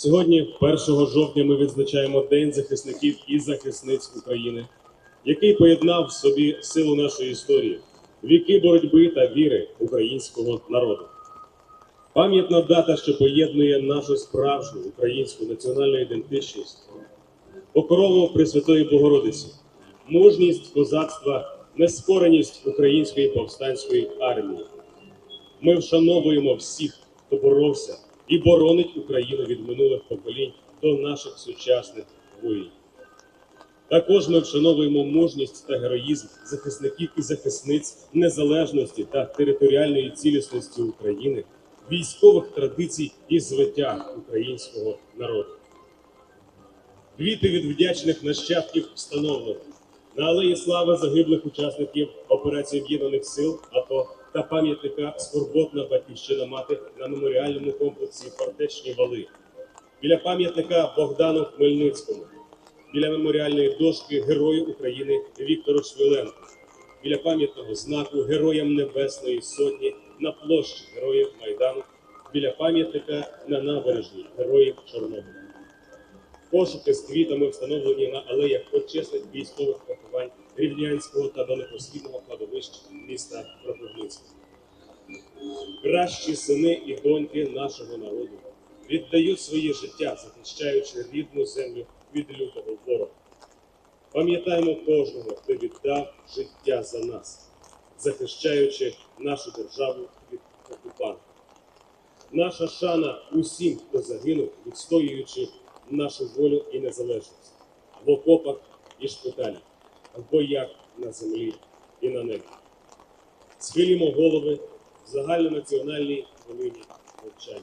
Сьогодні, 1 жовтня, ми відзначаємо День захисників і захисниць України, який поєднав в собі силу нашої історії, віки боротьби та віри українського народу. Пам'ятна дата, що поєднує нашу справжню українську національну ідентичність, покрову Пресвятої Богородиці, мужність козацтва, нескореність української повстанської армії. Ми вшановуємо всіх, хто боровся і боронить Україну від минулих поколінь до наших сучасних воїнів. Також ми вшановуємо мужність та героїзм захисників і захисниць незалежності та територіальної цілісності України, військових традицій і звитяг українського народу. Квіти від вдячних нащадків встановлено на алеї слави загиблих учасників операції Об'єднаних сил АТО та пам'ятника Скорботна батьківщина мати на меморіальному комплексі Фортечні вали біля пам'ятника Богдану Хмельницькому, біля меморіальної дошки Герою України Віктору Швиленку, біля пам'ятного знаку Героям Небесної Сотні на площі Героїв Майдану, біля пам'ятника на набережній Героїв Чорнобиля. Пошуки з квітами встановлені на алеях почесних військових поховань Рівнянського та далекосхідного кладовища міста Кропивницького. Кращі сини і доньки нашого народу віддають своє життя, захищаючи рідну землю від лютого ворога. Пам'ятаємо кожного, хто віддав життя за нас, захищаючи нашу державу від окупанта. Наша шана усім, хто загинув, відстоюючи нашу волю і незалежність в окопах і шпиталях, в як на землі і на небі. Схилімо голови в загальнонаціональній хвилині мовчання.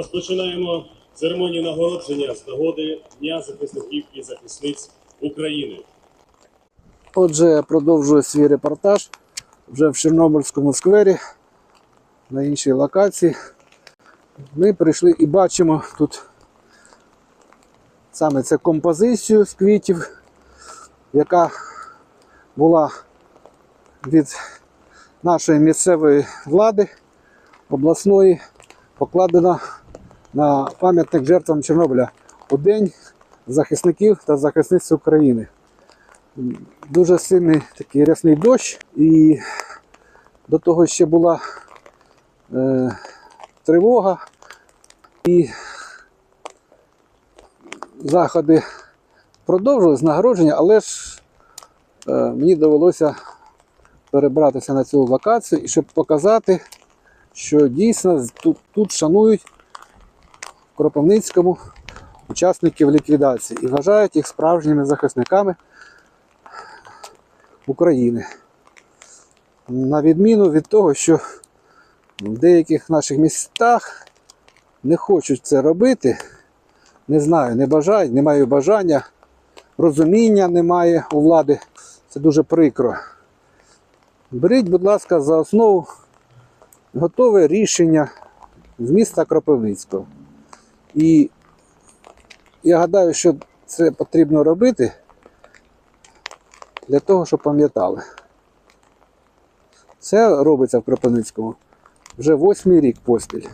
Розпочинаємо церемонію нагородження з нагоди Дня захисників і захисниць України. Отже, я продовжую свій репортаж вже в Чорнобильському сквері. на іншій локації. Ми прийшли і бачимо тут саме це композицію з квітів, яка була від нашої місцевої влади обласної покладена на пам'ятник жертвам Чорнобиля у День захисників та захисниць України. Дуже сильний такий рясний дощ, і до того ще була е, тривога і заходи продовжились, нагородження, але ж е, мені довелося перебратися на цю локацію, і щоб показати, що дійсно тут, тут шанують Кропивницькому учасників ліквідації і вважають їх справжніми захисниками України. На відміну від того, що в деяких наших містах не хочуть це робити, не знаю, не бажають, не мають бажання, розуміння немає у влади. Це дуже прикро. Беріть, будь ласка, за основу готове рішення з міста Кропивницького. І я гадаю, що це потрібно робити для того, щоб пам'ятали. Це робиться в Кропивницькому вже восьмий рік поспіль.